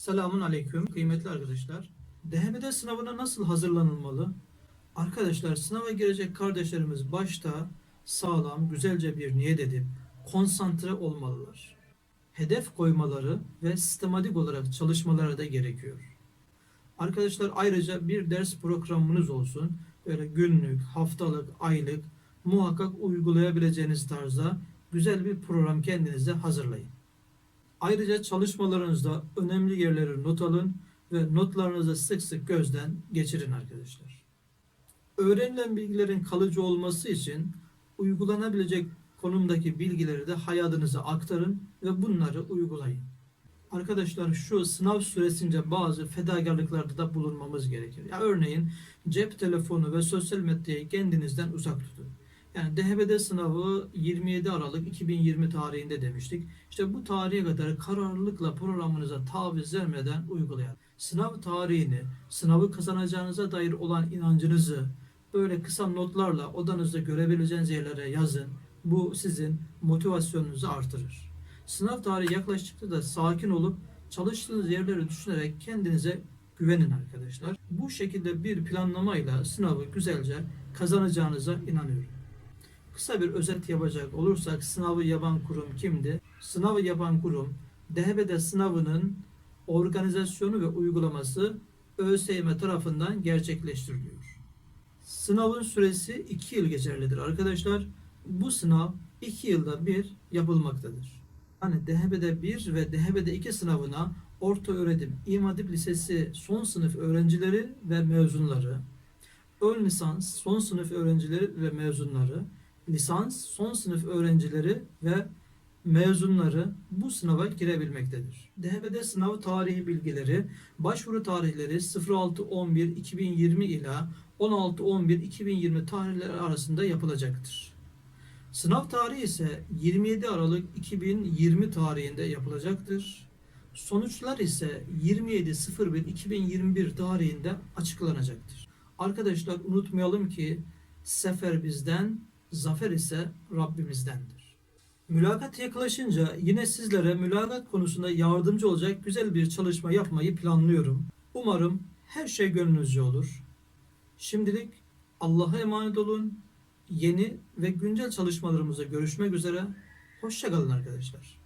Selamun Aleyküm kıymetli arkadaşlar. DHBD sınavına nasıl hazırlanılmalı? Arkadaşlar sınava girecek kardeşlerimiz başta sağlam, güzelce bir niyet edip konsantre olmalılar. Hedef koymaları ve sistematik olarak çalışmaları da gerekiyor. Arkadaşlar ayrıca bir ders programınız olsun. Böyle günlük, haftalık, aylık muhakkak uygulayabileceğiniz tarzda güzel bir program kendinize hazırlayın. Ayrıca çalışmalarınızda önemli yerleri not alın ve notlarınızı sık sık gözden geçirin arkadaşlar. Öğrenilen bilgilerin kalıcı olması için uygulanabilecek konumdaki bilgileri de hayatınıza aktarın ve bunları uygulayın. Arkadaşlar şu sınav süresince bazı fedakarlıklarda da bulunmamız gerekir. Ya örneğin cep telefonu ve sosyal medyayı kendinizden uzak tutun. Yani DHBD sınavı 27 Aralık 2020 tarihinde demiştik. İşte bu tarihe kadar kararlılıkla programınıza taviz vermeden uygulayın. Sınav tarihini, sınavı kazanacağınıza dair olan inancınızı böyle kısa notlarla odanızda görebileceğiniz yerlere yazın. Bu sizin motivasyonunuzu artırır. Sınav tarihi yaklaştıkça da sakin olup çalıştığınız yerleri düşünerek kendinize güvenin arkadaşlar. Bu şekilde bir planlamayla sınavı güzelce kazanacağınıza inanıyorum. Kısa bir özet yapacak olursak sınavı yapan kurum kimdi? Sınavı yapan kurum DHBD sınavının organizasyonu ve uygulaması ÖSYM tarafından gerçekleştiriliyor. Sınavın süresi 2 yıl geçerlidir arkadaşlar. Bu sınav 2 yılda bir yapılmaktadır. Hani DHBD 1 ve DHBD 2 sınavına Orta Öğretim İmam Hatip Lisesi son sınıf öğrencileri ve mezunları, ön lisans son sınıf öğrencileri ve mezunları, lisans son sınıf öğrencileri ve mezunları bu sınava girebilmektedir. DHBD sınav tarihi bilgileri başvuru tarihleri 06.11.2020 ila 16.11.2020 tarihleri arasında yapılacaktır. Sınav tarihi ise 27 Aralık 2020 tarihinde yapılacaktır. Sonuçlar ise 27.01.2021 tarihinde açıklanacaktır. Arkadaşlar unutmayalım ki sefer bizden, zafer ise Rabbimizdendir. Mülakat yaklaşınca yine sizlere mülakat konusunda yardımcı olacak güzel bir çalışma yapmayı planlıyorum. Umarım her şey gönlünüzce olur. Şimdilik Allah'a emanet olun. Yeni ve güncel çalışmalarımızda görüşmek üzere. Hoşçakalın arkadaşlar.